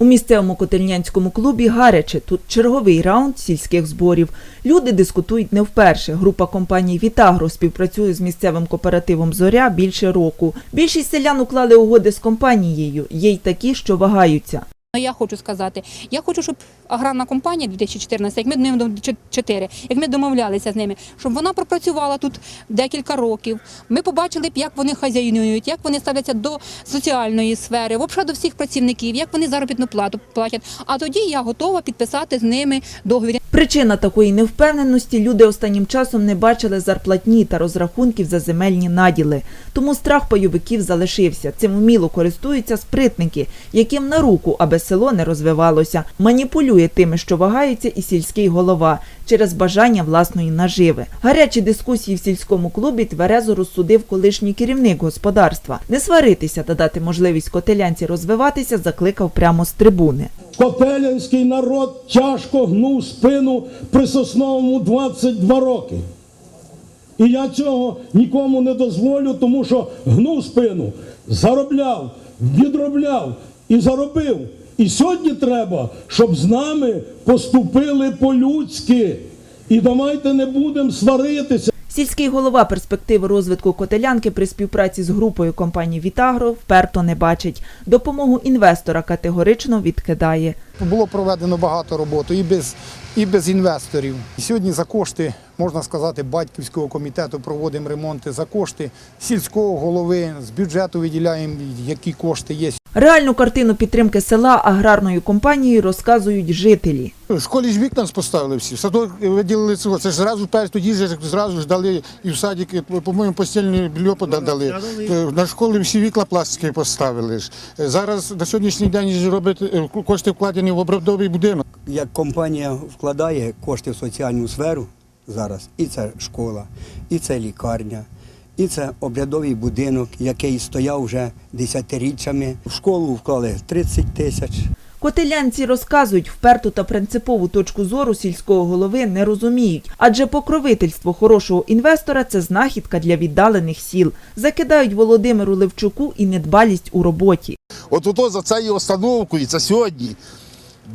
У місцевому котельнянському клубі гаряче. Тут черговий раунд сільських зборів. Люди дискутують не вперше. Група компаній Вітагро співпрацює з місцевим кооперативом Зоря більше року. Більшість селян уклали угоди з компанією. Є й такі, що вагаються. Ну, Я хочу сказати, я хочу, щоб аграрна компанія 2014, як ми ним 4, як ми домовлялися з ними, щоб вона пропрацювала тут декілька років. Ми побачили б, як вони хазяйнують, як вони ставляться до соціальної сфери, взагалі до всіх працівників, як вони заробітну плату платять. А тоді я готова підписати з ними договір. Причина такої невпевненості люди останнім часом не бачили зарплатні та розрахунків за земельні наділи. Тому страх пайовиків залишився. Цим вміло користуються спритники, яким на руку, аби село не розвивалося. Маніпулює тими, що вагаються, і сільський голова через бажання власної наживи. Гарячі дискусії в сільському клубі тверезо розсудив колишній керівник господарства. Не сваритися та дати можливість котелянці розвиватися закликав прямо з трибуни. Котелянський народ тяжко гнув спину при Сосновому 22 роки. І я цього нікому не дозволю, тому що гнув спину, заробляв, відробляв і заробив. І сьогодні треба, щоб з нами поступили по-людськи. І давайте не будемо сваритися. Сільський голова перспективи розвитку котелянки при співпраці з групою компаній Вітагро вперто не бачить. Допомогу інвестора категорично відкидає. Було проведено багато роботи і без, і без інвесторів. І сьогодні за кошти, можна сказати, батьківського комітету проводимо ремонти за кошти сільського голови, з бюджету виділяємо, які кошти є. Реальну картину підтримки села аграрною компанією розказують жителі. В школі ж вікна поставили всі, в садок виділили цього. Це ж зразу перш тоді ж зразу ж дали і в садик, по-моєму, постільне белье подали. Е, На школі всі вікна пластики поставили ж. Е, Зараз на сьогоднішній день ж робить е, кошти вкладені в обробдовий будинок. як компанія вкладає кошти в соціальну сферу зараз, і це школа, і це лікарня, і це обрядовий будинок, який стояв вже десятиріччями. В школу вклали 30 тисяч. Котелянці розказують, вперту та принципову точку зору сільського голови не розуміють, адже покровительство хорошого інвестора це знахідка для віддалених сіл. Закидають Володимиру Левчуку і недбалість у роботі. От ото за цією остановкою, це сьогодні.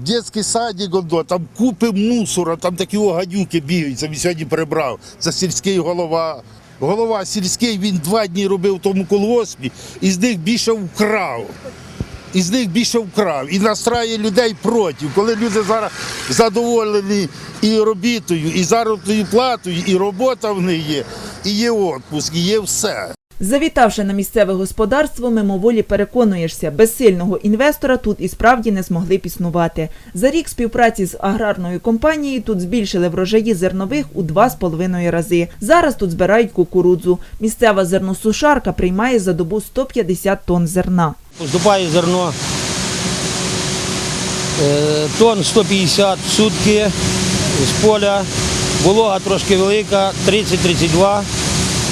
Дитячий садик, там купи мусора, там такі гадюки бігають, це він сьогодні прибрав. Це сільський голова. Голова сільський, він два дні робив тому колгоспі, і з них більше вкрав. І з них більше вкрав. І настрає людей проти. Коли люди зараз задоволені і робітою, і заробітною платою, і робота в них є, і є відпуск, і є все. Завітавши на місцеве господарство, мимоволі переконуєшся, без сильного інвестора тут і справді не змогли б існувати. За рік співпраці з аграрною компанією тут збільшили врожаї зернових у два з половиною рази. Зараз тут збирають кукурудзу. Місцева зерносушарка приймає за добу 150 тонн зерна. Поступає зерно е, тонн 150 в сутки з поля, волога трошки велика, 30-32.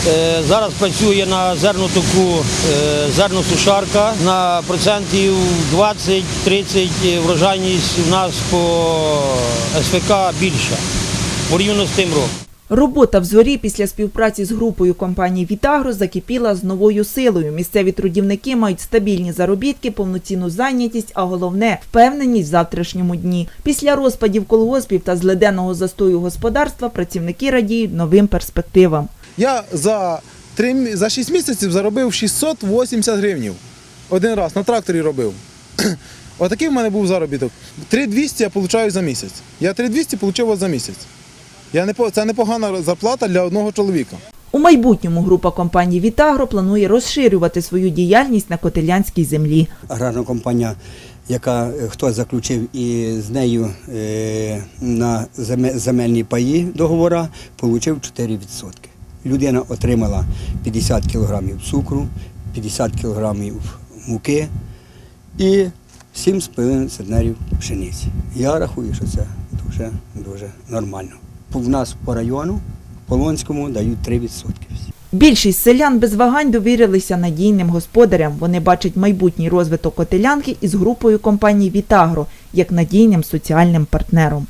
Е, Зараз працює на зернотоку е, зерносушарка на процентів 20-30 врожайність у нас по СВК більша порівняно з тим роком. Робота в зорі після співпраці з групою компаній Вітагро закипіла з новою силою. Місцеві трудівники мають стабільні заробітки, повноцінну зайнятість, а головне впевненість в завтрашньому дні. Після розпадів колгоспів та зледенного застою господарства працівники радіють новим перспективам. Я за, 3, за 6 місяців заробив 680 гривнів. Один раз на тракторі робив. Отакий в мене був заробіток. 3200 я отримую за місяць. Я 3200 отримав за місяць. Я не, це непогана зарплата для одного чоловіка. У майбутньому група компаній Вітагро планує розширювати свою діяльність на котелянській землі. Аграрна компанія, яка е, хтось заключив і з нею е, на земельні паї договора, отримав 4%. Людина отримала 50 кілограмів цукру, 50 кілограмів муки і 7,5 центнерів пшениці. Я рахую, що це дуже дуже нормально. В нас по району Полонському дають 3%. Більшість селян без вагань довірилися надійним господарям. Вони бачать майбутній розвиток котелянки із групою компаній Вітагро як надійним соціальним партнером.